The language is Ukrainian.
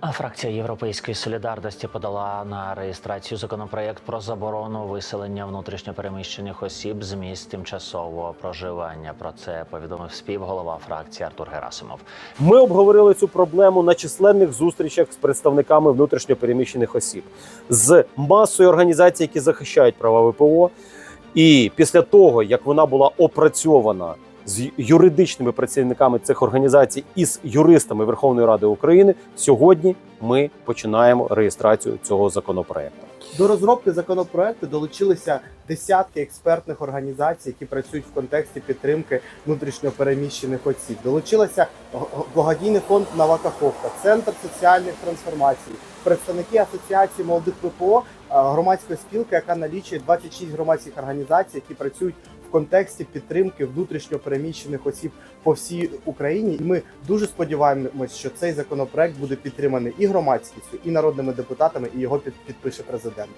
А Фракція Європейської солідарності подала на реєстрацію законопроєкт про заборону виселення внутрішньопереміщених осіб з місць тимчасового проживання. Про це повідомив співголова фракції Артур Герасимов. Ми обговорили цю проблему на численних зустрічах з представниками внутрішньопереміщених осіб, з масою організацій, які захищають права ВПО. І після того, як вона була опрацьована з юридичними працівниками цих організацій і з юристами Верховної Ради України, сьогодні ми починаємо реєстрацію цього законопроекту. До розробки законопроекту долучилися десятки експертних організацій, які працюють в контексті підтримки внутрішньопереміщених осіб. Долучилася благодійний фонд Нова Каховка, центр соціальних трансформацій, представники асоціації молодих ВПО, е, громадської спілки, яка налічує 26 громадських організацій, які працюють в контексті підтримки внутрішньопереміщених осіб по всій Україні. І ми дуже сподіваємось, що цей законопроект буде підтриманий і громадськістю, і народними депутатами, і його підпише президент.